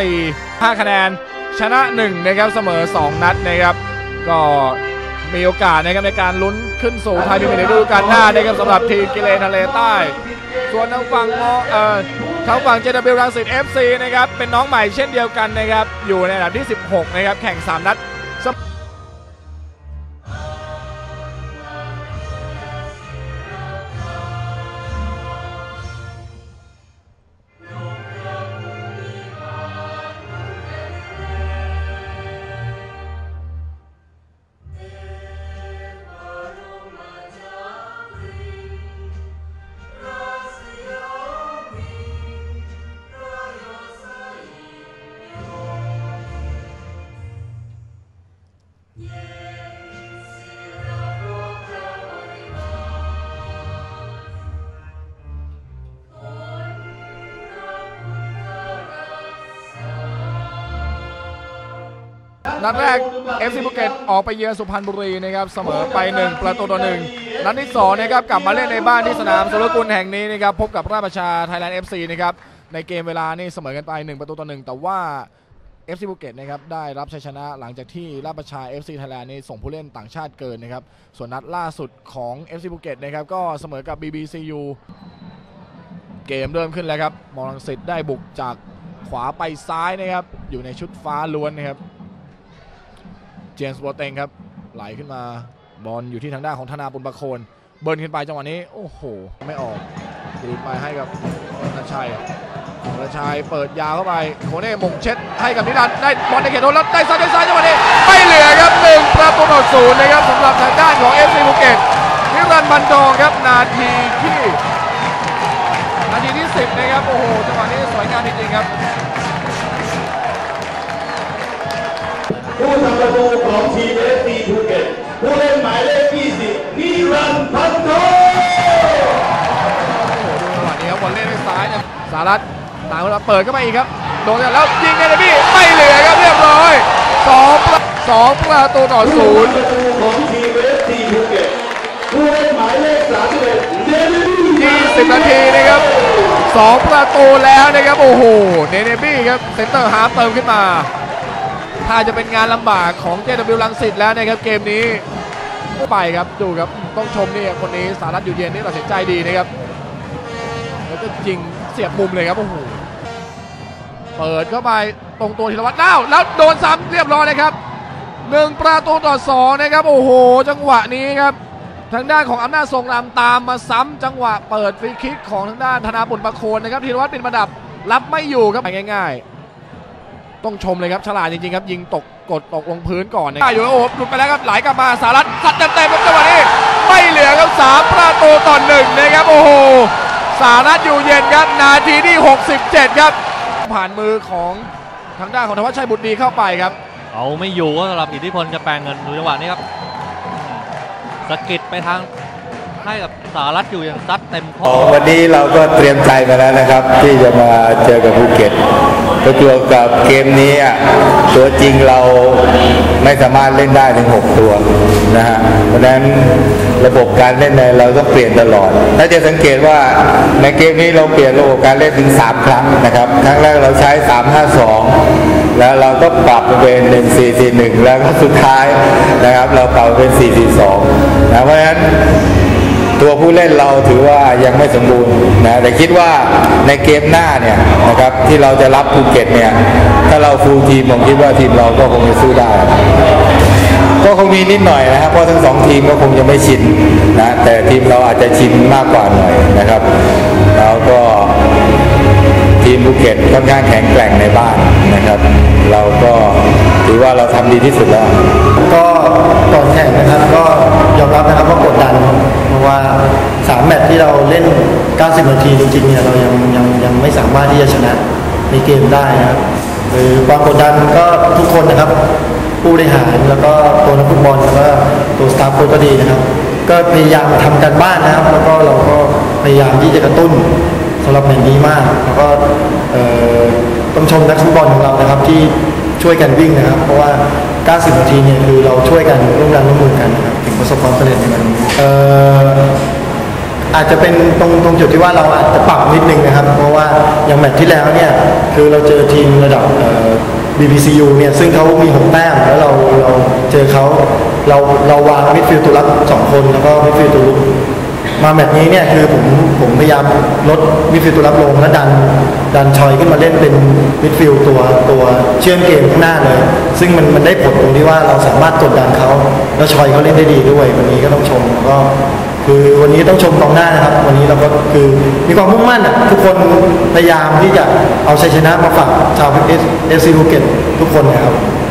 4 5 คะแนนชนะ 1 นะครับเสมอ 2 นัดนะครับ ก็มีโอกาสนะครับในการลุ้นขึ้นสู่ไทยพรีเมียร์ลีกฤดูกาลหน้านะครับสำหรับทีมกิเลนทะเลใต้ ส่วนทางฝั่งมอเอ่อทางฝั่ง JW รังสิต FC นะครับเป็นน้องใหม่เช่นเดียวกันนะครับอยู่ในอันดับที่ 16 นะครับแข่ง 3 นัด นัดแรก FC ภูเก็ตออกไปเยือนสุพรรณบุรีนะครับเสมอไป 1 ประตูต่อหนึ่งนัดที่2นะครับกลับมาเล่นในบ้านที่สนามสุรกุลแห่งนี้นะครับพบกับราชประชาไทยแลนด์ FC นะครับในเกมเวลานี่เสมอกันไป 1 ประตูต่อหนึ่งแต่ว่า FC ภูเก็ตนะครับได้รับชัยชนะหลังจากที่ราชประชา FC ไทยแลนด์นี่ส่งผู้เล่นต่างชาติเกินนะครับส่วนนัดล่าสุดของ FC ภูเก็ตนะครับก็เสมอกับ BBCU เกมเริ่มขึ้นแล้วครับมอลังสิตได้บุกจากขวาไปซ้ายนะครับ อยู่ในชุดฟ้าล้วนนะครับ จมส์โบเตงครับ ไหลขึ้นมาบอลอยู่ที่ทางด้านของธนาบุญประโคนเบิร์นขึ้นไปจังหวะนี้ โอ้โห ไม่ออกดีดไปให้กับธนชัยธนชัยเปิดยาวเข้าไปโคเน่มงเช็ดให้กับนิรันดร์ได้บอลในเขตโทษแล้วได้ซ้ายได้ซ้ายจังหวะนี้ไม่เหลือครับหนึ่งประตูต่อศูนย์นะครับสำหรับทางด้านของเอฟซีภูเก็ตนิรันดร์บันดองครับนาทีที่นาทีที่10นะครับโอ้โหจังหวะนี้สวยงามจริงๆครับ ผู้ทำประตูของทีมเอฟซีภูเก็ตผู้เล่นหมายเลข 20นิรันดร์พันโทจังหวะนี้ครับบอลเล่นด้วยซ้ายเนี่ยสารัตตามเข้าเปิดเข้ามาอีกครับโดนแล้วยิงเลยพี่ไม่เหลือครับเรียบร้อยสองประสองประตูต่อศูนย์ประตูของทีมเอฟซีภูเก็ตผู้เล่นหมายเลข31เดลิวี่ยี่สิบนาทีนะครับสองประตูแล้วนะครับโอ้โหเนเนบี้ครับเซนเตอร์ฮาร์ฟเติมขึ้นมา ถ้าจะเป็นงานลำบากของ JW ลังสิตแล้วนะครับเกมนี้ไปครับดูครับต้องชมนี่คนนี้สารัตอยู่เย็นนี่ตัดสินใจดีนะครับแล้วก็ยิงเสียบมุมเลยครับโอ้โหเปิดเข้าไปตรงตัวธีรวัตรด้าวแล้วโดนซ้ำเรียบร้อยเลยครับหนึ่งประตูต่อสองนะครับโอ้โห จังหวะนี้ครับทางด้านของอำนาจทรงรำตามมาซ้ำจังหวะเปิดฟรีคิกของทางด้านธนาบุญประโคนนะครับธีรวัตรเป็นประดับรับไม่อยู่ครับง่ายๆ ต้องชมเลยครับฉลาดจริงๆครับยิงตกกดตกลงพื้นก่อนนะครับอยู่โอ้โหหลุดไปแล้วครับไหลกลับมาสารัตสัดเต็มๆครับจังหวะนี้ไม่เหลือครับสามประตูต่อหนึ่งนะครับโอ้โหสารัตอยู่เย็นครับนาทีที่ 67 ครับ ผ่านมือของทางด้านของธวัชชัยบุตรดีเข้าไปครับ เอาไม่อยู่ก็สำหรับอิทธิพลจะแปลงเงินดูจังหวะนี้ครับสะกิดไปทาง ให้กับสารัตอยู่อย่างซัดเต็มข้อวันนี้เราก็เตรียมใจมาแล้วนะครับ ที่จะมาเจอกับภูเก็ตก็เกี่ยวกับเกมนี้ตัวจริงเราไม่สามารถเล่นได้ถึง 6 ตัวนะฮะเพราะฉะนั้นระบบการเล่นในเราต้องเปลี่ยนตลอด ถ้าจะสังเกตว่าในเกมนี้เราเปลี่ยนระบบการเล่นถึง 3 ครั้งนะครับ ครั้งแรกเราใช้ 3-5-2 แล้วเราก็ปรับเป็น 1-4-4-1 แล้วก็สุดท้ายนะครับ เราปรับเป็น 4-4-2นะเพราะฉะนั้น ตัวผู้เล่นเราถือว่ายังไม่สมบูรณ์นะแต่คิดว่าในเกมหน้าเนี่ยนะครับที่เราจะรับภูเก็ตเนี่ยถ้าเราฟูลทีมผมคิดว่าทีมเราก็คงจะสู้ได้ ก็คงมีนิดหน่อยนะครับเพราะทั้งสองทีมก็คงจะไม่ชินนะแต่ทีมเราอาจจะชินมากกว่าหน่อยนะครับแล้วก็ทีมภูเก็ตค่อนข้างแข็งแกร่งในบ้านนะครับ เราก็ถือว่าเราทำดีที่สุดแล้ว ก็ก่อนแได้นะครับหรือความกดดันก็ทุกคนนะครับ ผู้บริหารแล้วก็ตัวนักฟุตบอลแล้วก็ตัวสตาฟโค้ชก็ดีนะครับ ก็พยายามทำการบ้านนะครับ แล้วก็เราก็พยายามที่จะกระตุ้นสำหรับแมตช์นี้มาก แล้วก็ต้องชมนักฟุตบอลของเรานะครับที่ช่วยกันวิ่งนะครับ เพราะว่า 90 นาทีเนี่ยคือเราช่วยกันร่วมแรงร่วมมือกันนะครับถึงประสบความสำเร็จในวันนี้ อาจจะเป็นตรงตรงจุดที่ว่าเราอาจจะปรับนิดนึงนะครับ เพราะว่าอย่างแมตช์ที่แล้วเนี่ยคือเราเจอทีมระดับ BBCU เนี่ยซึ่งเขามี 6 แต้มแล้วเราเราเจอเขาเราเราวางมิดฟิลด์ตัวรับสองคนแล้วก็มิดฟิลด์ตัวลุกมาแมตช์นี้เนี่ยคือผมผมพยายามลดมิดฟิลด์ตัวรับลงและดันดันชอยขึ้นมาเล่นเป็นมิดฟิลด์ตัวตัวเชื่อมเกมข้างหน้าเลย ซึ่งมันมันได้ผลตรงที่ว่าเราสามารถกดดันเขาแล้วชอยเขาเล่นได้ดีด้วยวันนี้ก็ต้องชมแล้วก็ คือวันนี้ต้องชมกองหน้านะครับ วันนี้เราก็คือมีความมุ่งมั่นอะทุกคนพยายามที่จะเอาชัยชนะมาฝากชาวเอสเอฟซีภูเก็ตทุกคนนะครับ